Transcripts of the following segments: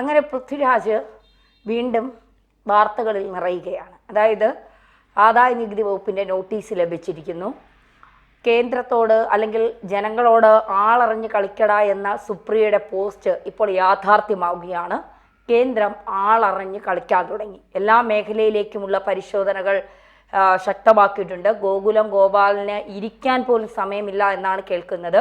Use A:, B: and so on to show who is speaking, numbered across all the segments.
A: അങ്ങനെ പൃഥ്വിരാജ് വീണ്ടും വാർത്തകളിൽ നിറയുകയാണ്. അതായത് ആദായ നികുതി വകുപ്പിന്റെ നോട്ടീസ് ലഭിച്ചിരിക്കുന്നു. കേന്ദ്രത്തോട് അല്ലെങ്കിൽ ജനങ്ങളോട് ആളറിഞ്ഞ് കളിക്കട എന്ന സുപ്രിയയുടെ പോസ്റ്റ് ഇപ്പോൾ യാഥാർത്ഥ്യമാവുകയാണ്. കേന്ദ്രം ആളറിഞ്ഞ് കളിക്കാൻ തുടങ്ങി. എല്ലാ മേഖലയിലേക്കുമുള്ള പരിശോധനകൾ ശക്തമാക്കിയിട്ടുണ്ട്. ഗോകുലം ഗോപാലിന് ഇരിക്കാൻ പോലും സമയമില്ല എന്നാണ് കേൾക്കുന്നത്.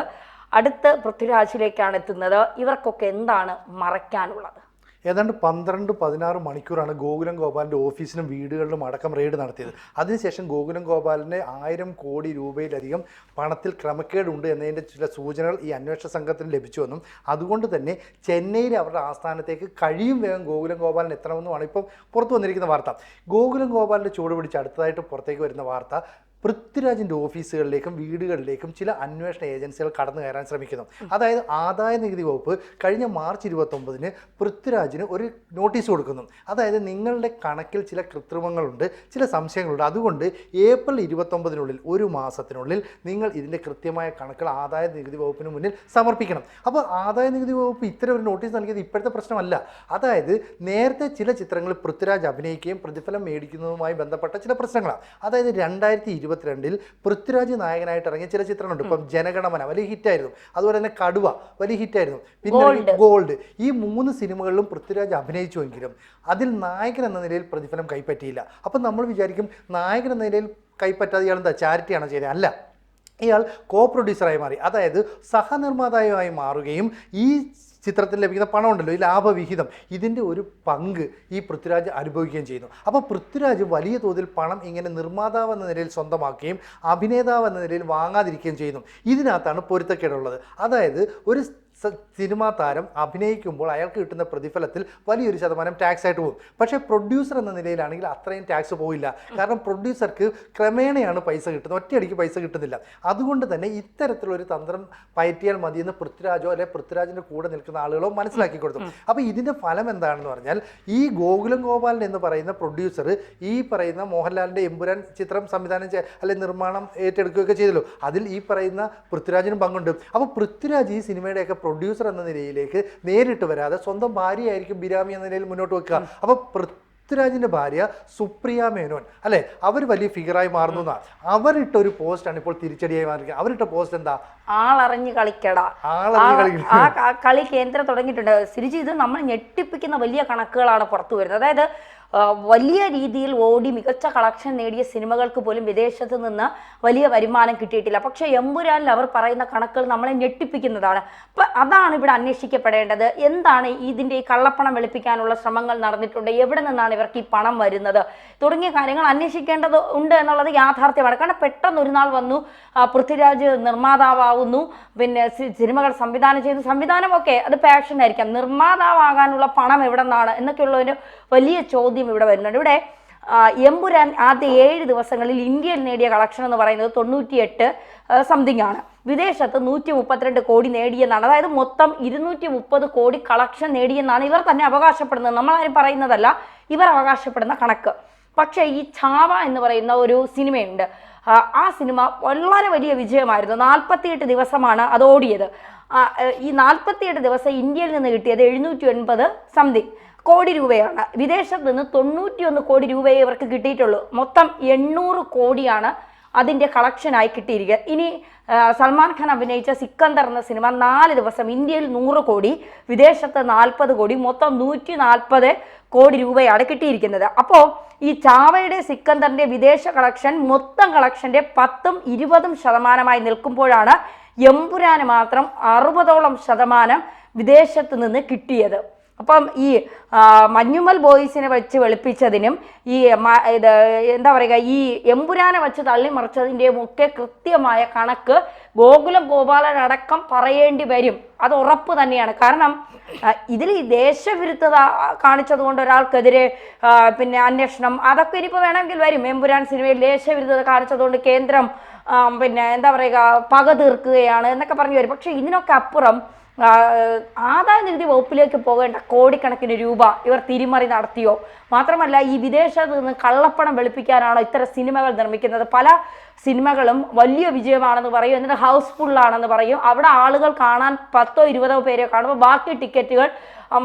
A: അടുത്ത് പൃഥ്വിരാജിലേക്കാണ് എത്തുന്നത്. ഇവർക്കൊക്കെ എന്താണ് മറയ്ക്കാനുള്ളത്?
B: ഏതാണ്ട് പന്ത്രണ്ട് പതിനാറ് മണിക്കൂറാണ് ഗോകുലം ഗോപാലിന്റെ ഓഫീസിനും വീടുകളിലും അടക്കം റെയ്ഡ് നടത്തിയത്. അതിനുശേഷം ഗോകുലം ഗോപാലിന് ആയിരം കോടി രൂപയിലധികം പണത്തിൽ ക്രമക്കേടുണ്ട് എന്നതിന്റെ ചില സൂചനകൾ ഈ അന്വേഷണ സംഘത്തിന് ലഭിച്ചുവെന്നും അതുകൊണ്ട് തന്നെ ചെന്നൈയിലെ അവരുടെ ആസ്ഥാനത്തേക്ക് കഴിയും വേഗം ഗോകുലം ഗോപാലിന് എത്തണമെന്നുമാണ് ഇപ്പം പുറത്തു വന്നിരിക്കുന്ന വാർത്ത. ഗോകുലം ഗോപാലിന്റെ ചൂട് പിടിച്ച് അടുത്തതായിട്ട് പുറത്തേക്ക് വരുന്ന വാർത്ത പൃഥ്വിരാജിന്റെ ഓഫീസുകളിലേക്കും വീടുകളിലേക്കും ചില അന്വേഷണ ഏജൻസികൾ കടന്നു കയറാൻ ശ്രമിക്കുന്നു. അതായത് ആദായ നികുതി വകുപ്പ് കഴിഞ്ഞ മാർച്ച് ഇരുപത്തൊമ്പതിന് പൃഥ്വിരാജിന് ഒരു നോട്ടീസ് കൊടുക്കുന്നു. അതായത് നിങ്ങളുടെ കണക്കിൽ ചില കൃത്രിമങ്ങളുണ്ട് ചില സംശയങ്ങളുണ്ട്. അതുകൊണ്ട് ഏപ്രിൽ ഇരുപത്തൊമ്പതിനുള്ളിൽ ഒരു മാസത്തിനുള്ളിൽ നിങ്ങൾ ഇതിന്റെ കൃത്യമായ കണക്കുകൾ ആദായ നികുതി വകുപ്പിന് മുന്നിൽ സമർപ്പിക്കണം. അപ്പോൾ ആദായ നികുതി വകുപ്പ് ഇത്തരം ഒരു നോട്ടീസ് നൽകിയത് ഇപ്പോഴത്തെ പ്രശ്നമല്ല. അതായത് നേരത്തെ ചില ചിത്രങ്ങളിൽ പൃഥ്വിരാജ് അഭിനയിക്കുകയും പ്രതിഫലം മേടിക്കുന്നതുമായി ബന്ധപ്പെട്ട ചില പ്രശ്നങ്ങളാണ്. അതായത് രണ്ടായിരത്തി ഇരുപത്തിരണ്ടിൽ പൃഥ്വിരാജ് നായകനായിട്ട് ഇറങ്ങിയ ചില ചിത്രങ്ങളുണ്ട്. ഇപ്പം ജനഗണമന വലിയ ഹിറ്റായിരുന്നു. അതുപോലെ തന്നെ കടുവ വലിയ ഹിറ്റായിരുന്നു. പിന്നെ ഗോൾഡ്. ഈ മൂന്ന് സിനിമകളിലും പൃഥ്വിരാജ് അഭിനയിച്ചുവെങ്കിലും അതിൽ നായകൻ എന്ന നിലയിൽ പ്രതിഫലം കൈപ്പറ്റിയില്ല. അപ്പം നമ്മൾ വിചാരിക്കും നായകൻ എന്ന നിലയിൽ കൈപ്പറ്റാതെ ഇയാൾ എന്താ ചാരിറ്റിയാണോ ചെയ്തത്? അല്ല. ഇയാൾ കോ പ്രൊഡ്യൂസറായി മാറി. അതായത് സഹനിർമ്മാതാവായി മാറുകയും ഈ ചിത്രത്തിൽ ലഭിക്കുന്ന പണമുണ്ടല്ലോ ഈ ലാഭവിഹിതം ഇതിന്റെ ഒരു പങ്ക് ഈ പൃഥ്വിരാജ് അനുഭവിക്കുകയും ചെയ്യുന്നു. അപ്പോൾ പൃഥ്വിരാജ് വലിയ തോതിൽ പണം ഇങ്ങനെ നിർമ്മാതാവ് എന്ന നിലയിൽ സ്വന്തമാക്കുകയും അഭിനേതാവ് എന്ന നിലയിൽ വാങ്ങാതിരിക്കുകയും ചെയ്യുന്നു. ഇതിനകത്താണ് പൊരുത്തക്കേടുള്ളത്. അതായത് ഒരു സിനിമാ താരം അഭിനയിക്കുമ്പോൾ അയാൾക്ക് കിട്ടുന്ന പ്രതിഫലത്തിൽ വലിയൊരു ശതമാനം ടാക്സ് ആയിട്ട് പോകും. പക്ഷേ പ്രൊഡ്യൂസർ എന്ന നിലയിലാണെങ്കിൽ അത്രയും ടാക്സ് പോയില്ല കാരണം പ്രൊഡ്യൂസർക്ക് ക്രമേണയാണ് പൈസ കിട്ടുന്നത്. ഒറ്റയടിക്ക് പൈസ കിട്ടുന്നില്ല. അതുകൊണ്ട് തന്നെ ഇത്തരത്തിലൊരു തന്ത്രം പയറ്റിയാൽ മതിയെന്ന് പൃഥ്വിരാജോ അല്ലെ പൃഥ്വിരാജിന്റെ കൂടെ നിൽക്കുന്ന ആളുകളോ മനസ്സിലാക്കി കൊടുത്തു. അപ്പോൾ ഇതിന്റെ ഫലം എന്താണെന്ന് പറഞ്ഞാൽ ഈ ഗോകുലം ഗോപാലൻ എന്ന് പറയുന്ന പ്രൊഡ്യൂസർ ഈ പറയുന്ന മോഹൻലാലിന്റെ എമ്പുരാൻ ചിത്രം സംവിധാനം അല്ലെ നിർമ്മാണം ഏറ്റെടുക്കുകയൊക്കെ ചെയ്തല്ലോ. അതിൽ ഈ പറയുന്ന പൃഥ്വിരാജിനും പങ്കുണ്ട്. അപ്പോൾ പൃഥ്വിരാജ് ഈ സിനിമയുടെയൊക്കെ പ്രൊഡ്യൂസർ എന്ന നിലയിലേക്ക് നേരിട്ട് വരാതെ സ്വന്തം ഭാര്യയായിരിക്കും ബിരാമി എന്ന നിലയിൽ മുന്നോട്ട് വെക്കുക. അപ്പോൾ പൃഥ്വിരാജിന്റെ ഭാര്യ സുപ്രിയ മേനോൻ അല്ലേ? അവർ വലിയ ഫിഗറായി മാറുന്നതാണ് അവരിട്ട ഒരു പോസ്റ്റാണ് ഇപ്പോൾ തിരിച്ചടിയായി മാറിയിരിക്കുന്നത്. അവരിട്ട പോസ്റ്റ് എന്താ?
A: ആളറിഞ്ഞ് കളിക്കടാ. ആ- കളി കേന്ദ്രം തുടങ്ങിയിട്ടുണ്ട്. സിരിജി ഇത് നമ്മൾ ഞെട്ടിപ്പിക്കുന്ന വലിയ കണക്കുകളാണ് പുറത്തു വരുന്നത്. അതായത് വലിയ രീതിയിൽ ഓടി മികച്ച കളക്ഷൻ നേടിയ സിനിമകൾക്ക് പോലും വിദേശത്ത് നിന്ന് വലിയ വരുമാനം കിട്ടിയിട്ടില്ല. പക്ഷെ എമ്പുരാനിൽ അവർ പറയുന്ന കണക്കുകൾ നമ്മളെ ഞെട്ടിപ്പിക്കുന്നതാണ്. അപ്പം അതാണ് ഇവിടെ അന്വേഷിക്കപ്പെടേണ്ടത്. എന്താണ് ഇതിന്റെ ഈ കള്ളപ്പണം വെളുപ്പിക്കാനുള്ള ശ്രമങ്ങൾ നടന്നിട്ടുണ്ട്? എവിടെ നിന്നാണ് ഇവർക്ക് ഈ പണം വരുന്നത്? തുടങ്ങിയ കാര്യങ്ങൾ അന്വേഷിക്കേണ്ടത് ഉണ്ട് എന്നുള്ളത് യാഥാർത്ഥ്യമാണ്. കാരണം പെട്ടെന്ന് ഒരു നാൾ വന്നു പൃഥ്വിരാജ് പൃഥ്വിരാജ് നിർമ്മാതാവാകുന്നു പിന്നെ സിനിമകൾ സംവിധാനം ചെയ്യുന്നു. സംവിധാനമൊക്കെ അത് പാഷൻ ആയിരിക്കാം. നിർമ്മാതാവാകാനുള്ള പണം എവിടെ നിന്നാണ് എന്നൊക്കെയുള്ള ഒരു വലിയ ചോദ്യം ഇവിടെ വരുന്നുണ്ട്. ഇവിടെ എമ്പുരാൻ ആദ്യ ഏഴ് ദിവസങ്ങളിൽ ഇന്ത്യയിൽ നേടിയ കളക്ഷൻ എന്ന് പറയുന്നത് തൊണ്ണൂറ്റിയെട്ട് സംതിങ് ആണ്. വിദേശത്ത് നൂറ്റി മുപ്പത്തിരണ്ട് കോടി നേടിയെന്നാണ്. അതായത് മൊത്തം ഇരുന്നൂറ്റി മുപ്പത് കോടി കളക്ഷൻ നേടിയെന്നാണ് ഇവർ തന്നെ അവകാശപ്പെടുന്നത്. നമ്മളാരും പറയുന്നതല്ല ഇവർ അവകാശപ്പെടുന്ന കണക്ക്. പക്ഷേ ഈ ഛാവ എന്ന് പറയുന്ന ഒരു സിനിമയുണ്ട്. ആ, സിനിമ വളരെ വലിയ വിജയമായിരുന്നു. നാൽപ്പത്തിയെട്ട് ദിവസമാണ് അത് ഓടിയത്. ഈ നാൽപ്പത്തിയെട്ട് ദിവസം ഇന്ത്യയിൽ നിന്ന് കിട്ടിയത് എഴുന്നൂറ്റി ഒൻപത് സംതിങ് കോടി രൂപയാണ്. വിദേശത്ത് നിന്ന് തൊണ്ണൂറ്റിയൊന്ന് കോടി രൂപയെ ഇവർക്ക് കിട്ടിയിട്ടുള്ളൂ. മൊത്തം എണ്ണൂറ് കോടിയാണ് അതിന്റെ കളക്ഷനായി കിട്ടിയിരിക്കുക ഇനി സൽമാൻ ഖാൻ അഭിനയിച്ച സിക്കന്ദർ എന്ന സിനിമ നാല് ദിവസം ഇന്ത്യയിൽ നൂറ് കോടി വിദേശത്ത് നാൽപ്പത് കോടി മൊത്തം നൂറ്റി നാൽപ്പത് കോടി രൂപയാണ് കിട്ടിയിരിക്കുന്നത്. അപ്പോൾ ഈ ചാവയുടെ സിക്കന്ദറിന്റെ വിദേശ കളക്ഷൻ മൊത്തം കളക്ഷന്റെ പത്തും ഇരുപതും ശതമാനമായി നിൽക്കുമ്പോഴാണ് എമ്പുരാന് മാത്രം അറുപതോളം ശതമാനം വിദേശത്ത് നിന്ന് കിട്ടിയത്. അപ്പം ഈ മഞ്ഞുമൽ ബോയ്സിനെ വെച്ച് വെളുപ്പിച്ചതിനും ഈ ഇത് എന്താ പറയുക ഈ എമ്പുരാനെ വെച്ച് തള്ളിമറിച്ചതിന്റെയും ഒക്കെ കൃത്യമായ കണക്ക് ഗോകുലം ഗോപാലൻ അടക്കം പറയേണ്ടി വരും. അത് ഉറപ്പ് തന്നെയാണ്. കാരണം ഇതിൽ ഈ ദേശവിരുദ്ധത കാണിച്ചത് കൊണ്ട് ഒരാൾക്കെതിരെ പിന്നെ അന്വേഷണം അതൊക്കെ ഇനിയിപ്പോൾ വേണമെങ്കിൽ വരും. എമ്പുരാൻ സിനിമയിൽ ദേശവിരുദ്ധത കാണിച്ചതുകൊണ്ട് കേന്ദ്രം പിന്നെ എന്താ പറയുക പക തീർക്കുകയാണ് എന്നൊക്കെ പറഞ്ഞു വരും. പക്ഷേ ഇതിനൊക്കെ അപ്പുറം ആദായ നികുതി വകുപ്പിലേക്ക് പോകേണ്ട കോടിക്കണക്കിന് രൂപ ഇവർ തിരിമറി നടത്തിയോ? മാത്രമല്ല ഈ വിദേശത്ത് നിന്ന് കള്ളപ്പണം വെളുപ്പിക്കാനാണോ ഇത്തരം സിനിമകൾ നിർമ്മിക്കുന്നത്? പല സിനിമകളും വലിയ വിജയമാണെന്ന് പറയും എന്നിട്ട് ഹൗസ്ഫുള്ളാണെന്ന് പറയും. അവിടെ ആളുകൾ കാണാൻ പത്തോ ഇരുപതോ പേരെ കാണുമ്പോൾ ബാക്കി ടിക്കറ്റുകൾ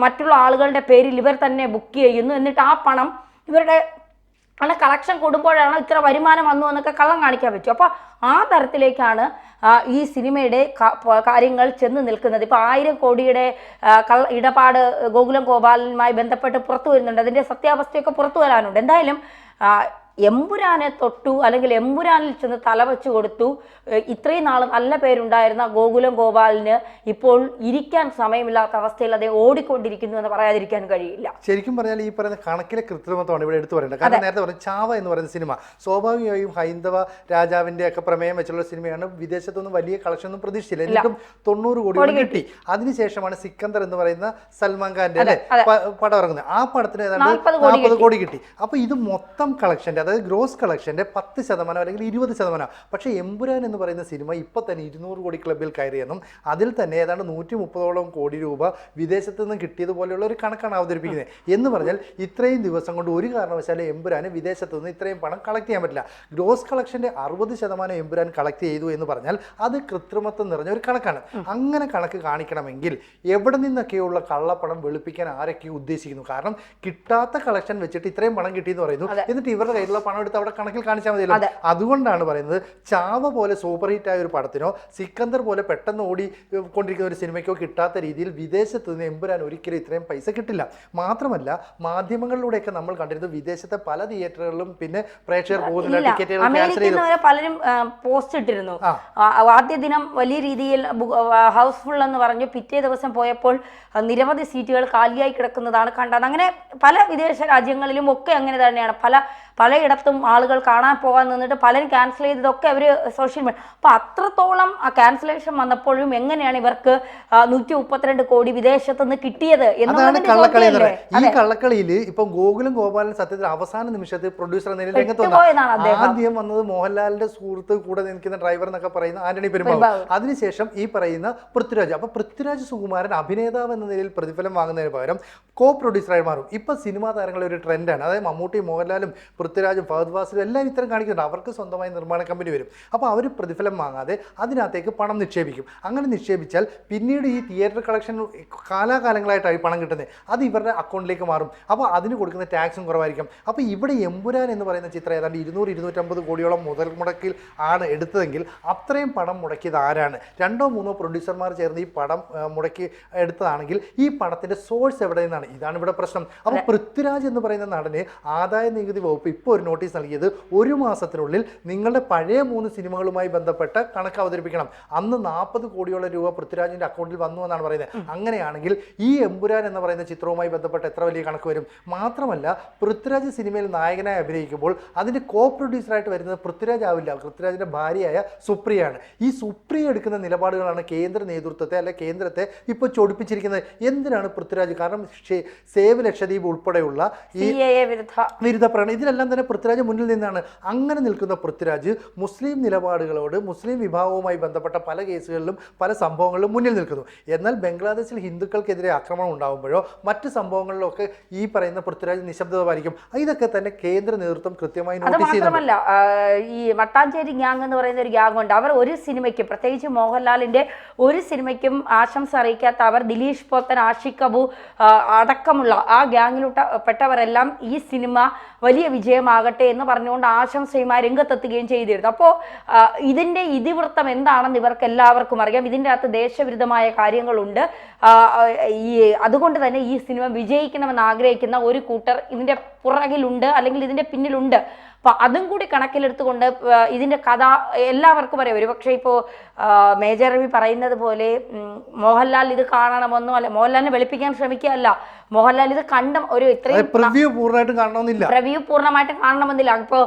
A: മറ്റുള്ള ആളുകളുടെ പേരിൽ ഇവർ തന്നെ ബുക്ക് ചെയ്യുന്നു. എന്നിട്ട് ആ പണം ഇവരുടെ അങ്ങനെ കളക്ഷൻ കൂടുമ്പോഴാണ് ഇത്ര വരുമാനം വന്നു എന്നൊക്കെ കള്ളം കാണിക്കാൻ പറ്റും. അപ്പോൾ ആ തരത്തിലേക്കാണ് ഈ സിനിമയുടെ കാര്യങ്ങൾ ചെന്ന് നിൽക്കുന്നത്. ഇപ്പോൾ ആയിരം കോടിയുടെ കള്ള ഇടപാട് ഗോകുലം ഗോപാലനുമായി ബന്ധപ്പെട്ട് പുറത്തു വരുന്നുണ്ട്. അതിന്റെ സത്യാവസ്ഥയൊക്കെ പുറത്തു വരാനുണ്ട്. എന്തായാലും എമ്പുരാനെ തൊട്ടു അല്ലെങ്കിൽ എമ്പുരാനിൽ ചെന്ന് തലവെച്ച് കൊടുത്തു. ഇത്രയും നാൾ നല്ല പേരുണ്ടായിരുന്ന ഗോകുലം ഗോപാലിന് ഇപ്പോൾ ഇരിക്കാൻ സമയമില്ലാത്ത അവസ്ഥയിൽ അദ്ദേഹം ഓടിക്കൊണ്ടിരിക്കുന്നു എന്ന് പറയാതിരിക്കാൻ കഴിയില്ല.
B: ശരിക്കും പറഞ്ഞാൽ ഈ പറയുന്ന കണക്കിലെ കൃത്രിമത്വമാണ് ഇവിടെ എടുത്തു പറയുന്നത് കാരണം നേരത്തെ പറഞ്ഞ ചാവ എന്ന് പറയുന്ന സിനിമ സ്വാഭാവികമായും ഹൈന്ദവ രാജാവിന്റെ ഒക്കെ പ്രമേയം വെച്ചുള്ള സിനിമയാണ്. വിദേശത്തൊന്നും വലിയ കളക്ഷൻ ഒന്നും പ്രതീക്ഷിച്ചില്ല. എന്നിട്ടും തൊണ്ണൂറ് കോടി കിട്ടി. അതിനുശേഷമാണ് സിക്കന്ദർ എന്ന് പറയുന്ന സൽമാൻ ഖാന്റെ പടം ഇറങ്ങുന്നത്. ആ പടത്തിന് ഏതാണ്ട്
A: നാൽപ്പത് കോടി
B: നാൽപ്പത് കോടി കിട്ടി. അപ്പൊ ഇത് മൊത്തം കളക്ഷന്റെ അതായത് ഗ്രോസ് കളക്ഷന്റെ പത്ത് ശതമാനം അല്ലെങ്കിൽ ഇരുപത് ശതമാനം. പക്ഷേ എമ്പുരാൻ എന്ന് പറയുന്ന സിനിമ ഇപ്പോൾ തന്നെ ഇരുന്നൂറ് കോടി ക്ലബിൽ കയറിയെന്നും അതിൽ തന്നെ ഏതാണ്ട് നൂറ്റി മുപ്പതോളം കോടി രൂപ വിദേശത്ത് നിന്ന് കിട്ടിയതുപോലെയുള്ള ഒരു കണക്കാണ് അവതരിപ്പിക്കുന്നത്. എന്ന് പറഞ്ഞാൽ ഇത്രയും ദിവസം കൊണ്ട് ഒരു കാരണവശാലും എമ്പുരാന് വിദേശത്ത് നിന്ന് ഇത്രയും പണം കളക്ട് ചെയ്യാൻ പറ്റില്ല. ഗ്രോസ് കളക്ഷന്റെ അറുപത് ശതമാനം എമ്പുരാൻ കളക്ട് ചെയ്തു എന്ന് പറഞ്ഞാൽ അത് കൃത്രിമത്വം നിറഞ്ഞ ഒരു കണക്കാണ്. അങ്ങനെ കണക്ക് കാണിക്കണമെങ്കിൽ എവിടെ നിന്നൊക്കെയുള്ള കള്ളപ്പണം വെളുപ്പിക്കാൻ ആരൊക്കെ ഉദ്ദേശിക്കുന്നു. കാരണം കിട്ടാത്ത കളക്ഷൻ വെച്ചിട്ട് ഇത്രയും പണം കിട്ടിയെന്ന് പറയുന്നു. എന്നിട്ട് ഇവരുടെ കയ്യിലുള്ള പണം എടുത്ത് അവിടെ കണക്കിൽ കാണിച്ചാൽ മതിയല്ലോ. അതുകൊണ്ടാണ് പറയുന്നത് ചാവ പോലെ സൂപ്പർ ഹിറ്റ് ആയ ഒരു പടത്തിനോ സിക്കന്ദർ പോലെ പെട്ടെന്ന് ഓടി കൊണ്ടിരിക്കുന്ന ഒരു സിനിമയ്ക്കോ കിട്ടാത്ത രീതിയിൽ വിദേശത്ത് നിന്ന് എമ്പുരാൻ ഒരിക്കലും ഇത്രയും പൈസ കിട്ടില്ല. മാത്രമല്ല മാധ്യമങ്ങളിലൂടെയൊക്കെ നമ്മൾ കണ്ടിരുന്നത് വിദേശത്തെ പല തിയേറ്ററുകളിലും പിന്നെ പ്രേക്ഷകർ പോകുന്നില്ല ടിക്കറ്റുകൾ ക്യാൻസൽ ചെയ്തു.
A: പലരും പോസ്റ്റ് ഇട്ടിരുന്നു. ആദ്യ ദിനം വലിയ രീതിയിൽ ഹൗസ്ഫുൾ എന്ന് പറഞ്ഞു പിറ്റേ ദിവസം പോയപ്പോൾ നിരവധി സീറ്റുകൾ കാലിയായി കിടക്കുന്നതാണ് കണ്ടത്. അങ്ങനെ പല വിദേശ രാജ്യങ്ങളിലും ഒക്കെ അങ്ങനെ തന്നെയാണ്. പല പല പലയിടത്തും ആളുകൾ കാണാൻ പോകാൻ നിന്നിട്ട് പലരും ക്യാൻസൽ ചെയ്തതൊക്കെ അവർ സോഷ്യൽ മീഡിയ അപ്പോൾ അത്രത്തോളം ആ ക്യാൻസലേഷൻ വന്നപ്പോഴും എങ്ങനെയാണ് ഇവർക്ക് നൂറ്റി മുപ്പത്തിരണ്ട് കോടി വിദേശത്ത് നിന്ന് കിട്ടിയത്
B: അതാണ്
A: എന്നുള്ളതിന്റെ
B: കള്ളക്കളി ഈ കള്ളക്കളിയിൽ ഇപ്പം ഗോകുലും ഗോപാലൻ സത്യത്തിൽ അവസാന നിമിഷത്തിൽ പ്രൊഡ്യൂസർ എന്ന നിലയിൽ രംഗത്ത്. ആദ്യം വന്നത് മോഹൻലാലിന്റെ സുഹൃത്ത് കൂടെ നിൽക്കുന്ന ഡ്രൈവർ എന്നൊക്കെ പറയുന്ന ആന്റണി പെരുമ്പാവൂർ. അതിനുശേഷം ഈ പറയുന്ന പൃഥ്വിരാജ്. അപ്പൊ പൃഥ്വിരാജ് സുകുമാരൻ അഭിനേതാവ് എന്ന നിലയിൽ പ്രതിഫലം വാങ്ങുന്നതിന് പകരം കോ പ്രൊഡ്യൂസറായി മാറും. ഇപ്പോൾ സിനിമാ താരങ്ങളുടെ ഒരു ട്രെൻഡാണ്. അതായത് മമ്മൂട്ടി മോഹൻലാലും പൃഥ്വിരാജും ഫഹദ് ഫാസിലും എല്ലാം ഇത്തരം കാണിക്കുന്നുണ്ട്. അവർക്ക് സ്വന്തമായി നിർമ്മാണ കമ്പനി വരും. അപ്പോൾ അവർ പ്രതിഫലം വാങ്ങാതെ അതിനകത്തേക്ക് പണം നിക്ഷേപിക്കും. അങ്ങനെ നിക്ഷേപിച്ചാൽ പിന്നീട് ഈ തിയേറ്റർ കളക്ഷൻ കാലാകാലങ്ങളായിട്ടായി പണം കിട്ടുന്നത്. അത് ഇവരുടെ അക്കൗണ്ടിലേക്ക് മാറും. അപ്പോൾ അതിന് കൊടുക്കുന്ന ടാക്സും കുറവായിരിക്കും. അപ്പോൾ ഇവിടെ എമ്പുരാൻ എന്ന് പറയുന്ന ചിത്രം ഏതാണ്ട് ഇരുന്നൂറ് ഇരുന്നൂറ്റമ്പത് കോടിയോളം മുതൽ മുടക്കിൽ ആണ് എടുത്തതെങ്കിൽ അത്രയും പണം മുടക്കിയത് ആരാണ്? രണ്ടോ മൂന്നോ പ്രൊഡ്യൂസർമാർ ചേർന്ന് ഈ പടം മുടക്കി എടുത്തതാണെങ്കിൽ ഈ പണത്തിന്റെ സോഴ്സ് എവിടെ നിന്നാണ് ഇതാണ്. ഇവിടെ പ്രശ്നം. അപ്പോൾ പൃഥ്വിരാജ് എന്ന് പറയുന്ന നടന് ആദായ നികുതി വകുപ്പ് ഇപ്പോൾ ഒരു നോട്ടീസ് നൽകിയത് ഒരു മാസത്തിനുള്ളിൽ നിങ്ങളുടെ പഴയ മൂന്ന് സിനിമകളുമായി ബന്ധപ്പെട്ട കണക്ക് അവതരിപ്പിക്കണം. അന്ന് നാൽപ്പത് കോടിയോളം രൂപ പൃഥ്വിരാജിന്റെ അക്കൗണ്ടിൽ വന്നു എന്നാണ് പറയുന്നത്. അങ്ങനെയാണെങ്കിൽ ഈ എമ്പുരാൻ എന്ന് പറയുന്ന ചിത്രവുമായി ബന്ധപ്പെട്ട് എത്ര വലിയ കണക്ക് വരും? മാത്രമല്ല പൃഥ്വിരാജ് സിനിമയിൽ നായകനായി അഭിനയിക്കുമ്പോൾ അതിന്റെ കോ പ്രൊഡ്യൂസറായിട്ട് വരുന്നത് പൃഥ്വിരാജ് ആവില്ല. പൃഥ്വിരാജിന്റെ ഭാര്യയായ സുപ്രിയയാണ് ഈ സുപ്രിയ എടുക്കുന്ന നിലപാടുകളാണ് കേന്ദ്ര നേതൃത്വത്തെ അല്ലെ കേന്ദ്രത്തെ ഇപ്പോൾ ചൊടിപ്പിച്ചിരിക്കുന്നത്. എന്തിനാണ് പൃഥ്വിരാജ്? കാരണം സേവ് ലക്ഷദ്വീപ് ഉൾപ്പെടെയുള്ള ഈ
A: വിരുദ്ധ.
B: പ്രകടനം. ഇതിനെല്ലാം തന്നെ പൃഥ്വിരാജ് മുന്നിൽ നിന്നാണ് അങ്ങനെ നിൽക്കുന്ന പൃഥ്വിരാജ് മുസ്ലിം നിലപാടുകളോട് മുസ്ലിം വിഭാഗവുമായി ബന്ധപ്പെട്ട പല കേസുകളിലും പല സംഭവങ്ങളിലും മുന്നിൽ നിൽക്കുന്നു. എന്നാൽ ബംഗ്ലാദേശിൽ ഹിന്ദുക്കൾക്കെതിരെ ആക്രമണം ഉണ്ടാകുമ്പോഴോ മറ്റ് സംഭവങ്ങളിലൊക്കെ ഈ പറയുന്ന പൃഥ്വിരാജ് നിശബ്ദത പാലിക്കും ഇതൊക്കെ തന്നെ കേന്ദ്ര നേതൃത്വം കൃത്യമായി നോട്ടീസ്
A: ഈ മട്ടാഞ്ചേരി ഗ്യാങ് എന്ന് പറയുന്ന ഒരു ഗ്യാങ് ഉണ്ട്. അവർ ഒരു സിനിമയ്ക്കും പ്രത്യേകിച്ച് മോഹൻലാലിന്റെ ഒരു സിനിമയ്ക്കും ആശംസ അറിയിക്കാത്ത അവർ ദിലീഷ് പോത്തൻ ആഷിഖ് അബു അടക്കമുള്ള ആ ഗ്യാങ്ങിലുട്ട പെട്ടവരെല്ലാം ഈ സിനിമ വലിയ വിജയമാകട്ടെ എന്ന് പറഞ്ഞുകൊണ്ട് ആശംസയുമായി രംഗത്തെത്തുകയും ചെയ്തിരുന്നു. അപ്പോൾ ഇതിന്റെ ഇതിവൃത്തം എന്താണെന്ന് ഇവർക്ക് എല്ലാവർക്കും അറിയാം. ഇതിന്റെ അകത്ത് ദേശവിരുദ്ധമായ കാര്യങ്ങളുണ്ട്. ഈ അതുകൊണ്ട് തന്നെ ഈ സിനിമ വിജയിക്കണമെന്ന് ആഗ്രഹിക്കുന്ന ഒരു കൂട്ടർ ഇതിന്റെ പുറകിലുണ്ട് അല്ലെങ്കിൽ ഇതിന്റെ പിന്നിലുണ്ട്. അപ്പൊ അതും കൂടി കണക്കിലെടുത്തുകൊണ്ട് ഇതിന്റെ ഇതിന്റെ കഥ എല്ലാവർക്കും അറിയാം. ഒരു പക്ഷേ ഇപ്പോൾ മേജർ രവി പറയുന്നത് പോലെ മോഹൻലാൽ ഇത് കാണണമെന്നോ അല്ല മോഹൻലാലിനെ വെളുപ്പിക്കാൻ ശ്രമിക്കുകയല്ല. മോഹൻലാൽ ഇത് കണ്ട ഒരു ഇത്രയും
B: പ്രിവ്യൂ പൂർണമായിട്ടും കാണണമെന്നില്ല.
A: റിവ്യൂ പൂർണമായിട്ട് കാണണമെന്നില്ല. ഇപ്പോൾ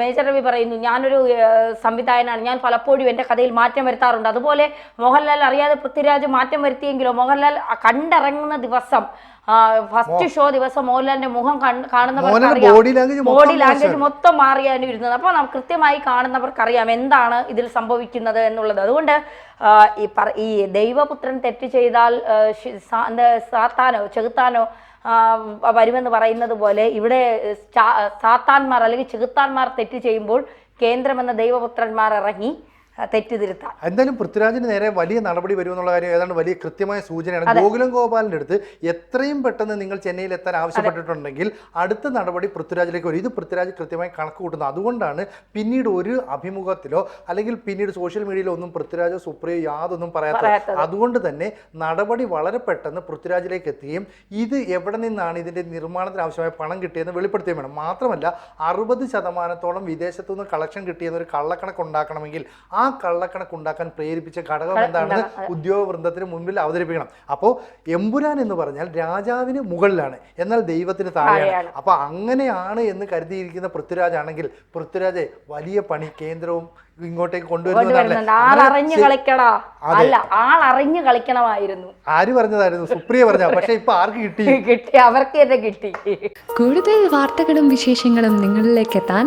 A: മേജർ രവി പറയുന്നു ഞാനൊരു സംവിധായകനാണ്. ഞാൻ പലപ്പോഴും എന്റെ കഥയിൽ മാറ്റം വരുത്താറുണ്ട്. അതുപോലെ മോഹൻലാൽ അറിയാതെ പൃഥ്വിരാജ് മാറ്റം വരുത്തിയെങ്കിലോ മോഹൻലാൽ കണ്ടിറങ്ങുന്ന ദിവസം ഫസ്റ്റ് ഷോ ദിവസം മോഹൻലാലിന്റെ മുഖം കാണുന്നവർക്ക്
B: ബോഡി ലാംഗ്വേജ് മൊത്തം
A: മാറിയാണ് ഇരുന്നത്. അപ്പോൾ നമുക്ക് കൃത്യമായി കാണുന്നവർക്ക് അറിയാം എന്താണ് ഇതിൽ സംഭവിക്കുന്നത് എന്നുള്ളത്. അതുകൊണ്ട് ഈ ദൈവപുത്രൻ തെറ്റ് ചെയ്താൽ സാത്താനോ ചെകുത്താനോ വരുമെന്ന് പറയുന്നത് പോലെ ഇവിടെ സാത്താന്മാർ അല്ലെങ്കിൽ ചെകുത്താന്മാർ തെറ്റ് ചെയ്യുമ്പോൾ കേന്ദ്രമെന്ന ദൈവപുത്രന്മാർ ഇറങ്ങി ആ, തെറ്റ് തിരുത്താൻ
B: എന്തായാലും പൃഥ്വിരാജിന് നേരെ വലിയ നടപടി വരുമെന്നുള്ള കാര്യം ഏതാണ്ട് വലിയ കൃത്യമായ സൂചനയാണ്. ഗോകുലം ഗോപാലിന്റെ അടുത്ത് എത്രയും പെട്ടെന്ന് നിങ്ങൾ ചെന്നൈയിൽ എത്താൻ ആവശ്യപ്പെട്ടിട്ടുണ്ടെങ്കിൽ അടുത്ത നടപടി പൃഥ്വിരാജിലേക്ക് വരും. ഇത് പൃഥ്വിരാജ് കൃത്യമായി കണക്ക് കൂട്ടുന്നത്. അതുകൊണ്ടാണ് പിന്നീട് ഒരു അഭിമുഖത്തിലോ അല്ലെങ്കിൽ പിന്നീട് സോഷ്യൽ മീഡിയയിലോ ഒന്നും പൃഥ്വിരാജോ സുപ്രിയോ യാതൊന്നും
A: പറയാത്ത.
B: അതുകൊണ്ട് തന്നെ നടപടി വളരെ പെട്ടെന്ന് പൃഥ്വിരാജിലേക്ക് എത്തുകയും ഇത് എവിടെ നിന്നാണ് ഇതിന്റെ നിർമ്മാണത്തിന് ആവശ്യമായ പണം കിട്ടിയെന്ന് വെളിപ്പെടുത്തുകയും വേണം. മാത്രമല്ല അറുപത് ശതമാനത്തോളം വിദേശത്തു നിന്ന് കളക്ഷൻ കിട്ടിയെന്നൊരു കള്ളക്കണക്ക് ഉണ്ടാക്കണമെങ്കിൽ ആ കള്ളക്കണക്ക് ഉണ്ടാക്കാൻ പ്രേരിപ്പിച്ച ഘടകം എന്താണെന്ന് ഉദ്യോഗ വൃന്ദത്തിന് മുൻപിൽ അവതരിപ്പിക്കണം. അപ്പോൾ എമ്പുരാൻ എന്ന് പറഞ്ഞാൽ രാജാവിന് മുകളിലാണ് എന്നാൽ ദൈവത്തിന് താഴെയാണ്.
A: അപ്പോൾ
B: അപ്പൊ അങ്ങനെയാണ് എന്ന് കരുതിയിരിക്കുന്ന പൃഥ്വിരാജ് ആണെങ്കിൽ പൃഥ്വിരാജെ വലിയ പണി കേന്ദ്രവും ഇങ്ങോട്ടേക്ക്
A: ആളറിഞ്ഞ് കളിക്കടാ അല്ല ആൾ അറിഞ്ഞു കളിക്കണമായിരുന്നു.
B: ആര് പറഞ്ഞതായിരുന്നു? സുപ്രിയ പറഞ്ഞ പക്ഷെ ഇപ്പൊ ആർക്ക് കിട്ടി?
A: കിട്ടി അവർക്ക് കിട്ടി.
C: കൂടുതൽ വാർത്തകളും വിശേഷങ്ങളും നിങ്ങളിലേക്ക് എത്താൻ